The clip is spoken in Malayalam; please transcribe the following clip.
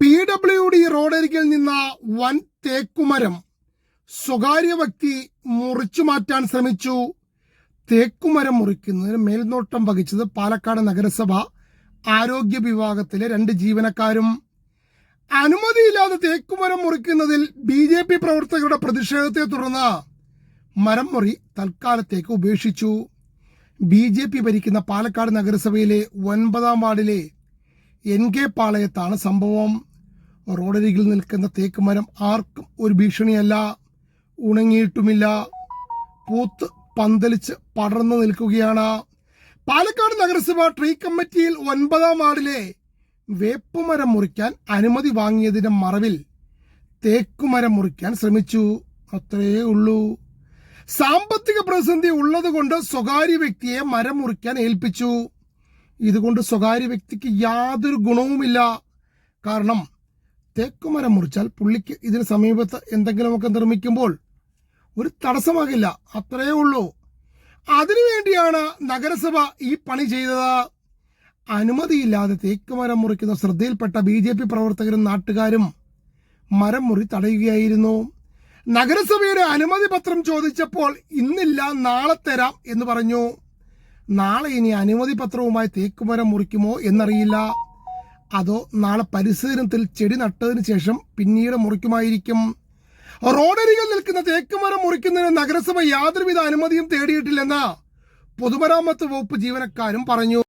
പി ഡബ്ല്യു ഡി റോഡരികിൽ നിന്ന വൻ തേക്കുമരം സ്വകാര്യ വ്യക്തി മുറിച്ചു മാറ്റാൻ ശ്രമിച്ചു. തേക്കുമരം മുറിക്കുന്നതിന് മേൽനോട്ടം വഹിച്ചത് പാലക്കാട് നഗരസഭ ആരോഗ്യ വിഭാഗത്തിലെ രണ്ട് ജീവനക്കാരും. അനുമതിയില്ലാതെ തേക്കുമരം മുറിക്കുന്നതിൽ ബി ജെ പി പ്രവർത്തകരുടെ പ്രതിഷേധത്തെ തുടർന്ന് മരം മുറി തൽക്കാലത്തേക്ക് ഉപേക്ഷിച്ചു. ബി ജെ പി ഭരിക്കുന്ന പാലക്കാട് നഗരസഭയിലെ ഒൻപതാം വാർഡിലെ എൻ കെ പാളയത്താണ് സംഭവം. റോഡരികിൽ നിൽക്കുന്ന തേക്ക് മരം ആർക്കും ഒരു ഭീഷണിയല്ല. ഉണങ്ങിയിട്ടുമില്ല. പൂത്ത് പന്തലിച്ച് പടർന്നു നിൽക്കുകയാണ്. പാലക്കാട് നഗരസഭ ട്രീ കമ്മിറ്റിയിൽ ഒൻപതാം വാർഡിലെ വേപ്പുമരം മുറിക്കാൻ അനുമതി വാങ്ങിയതിന്റെ മറവിൽ തേക്കുമരം മുറിക്കാൻ ശ്രമിച്ചു. അത്രയേ ഉള്ളൂ. സാമ്പത്തിക പ്രതിസന്ധി ഉള്ളതുകൊണ്ട് സ്വകാര്യ വ്യക്തിയെ മരം മുറിക്കാൻ ഏൽപ്പിച്ചു. ഇതുകൊണ്ട് സ്വകാര്യ വ്യക്തിക്ക് യാതൊരു ഗുണവുമില്ല. കാരണം തേക്കുമരം മുറിച്ചാൽ പുള്ളിക്ക് ഇതിന് സമീപത്ത് എന്തെങ്കിലുമൊക്കെ നിർമ്മിക്കുമ്പോൾ ഒരു തടസ്സമാകില്ല. അത്രയേ ഉള്ളൂ. അതിനുവേണ്ടിയാണ് നഗരസഭ ഈ പണി ചെയ്തത്. അനുമതിയില്ലാതെ തേക്കുമരം മുറിക്കുന്ന ശ്രദ്ധയിൽപ്പെട്ട ബി ജെ പി പ്രവർത്തകരും നാട്ടുകാരും മരം മുറി തടയുകയായിരുന്നു. നഗരസഭയുടെ അനുമതി പത്രം ചോദിച്ചപ്പോൾ ഇന്നില്ല നാളെ തരാം എന്ന് പറഞ്ഞു. നാളെ ഇനി അനുമതി പത്രവുമായി തേക്കുമരം മുറിക്കുമോ എന്നറിയില്ല. അതോ നാളെ പരിസരത്തിൽ ചെടി നട്ടതിന് ശേഷം പിന്നീട് മുറിക്കുമായിരിക്കും? റോഡരികിൽ നിൽക്കുന്ന തേക്കുമരം മുറിക്കുന്നതിന് നഗരസഭ യാതൊരുവിധ അനുമതിയും തേടിയിട്ടില്ലെന്ന് പൊതുമരാമത്ത് വകുപ്പ് ജീവനക്കാരും പറഞ്ഞു.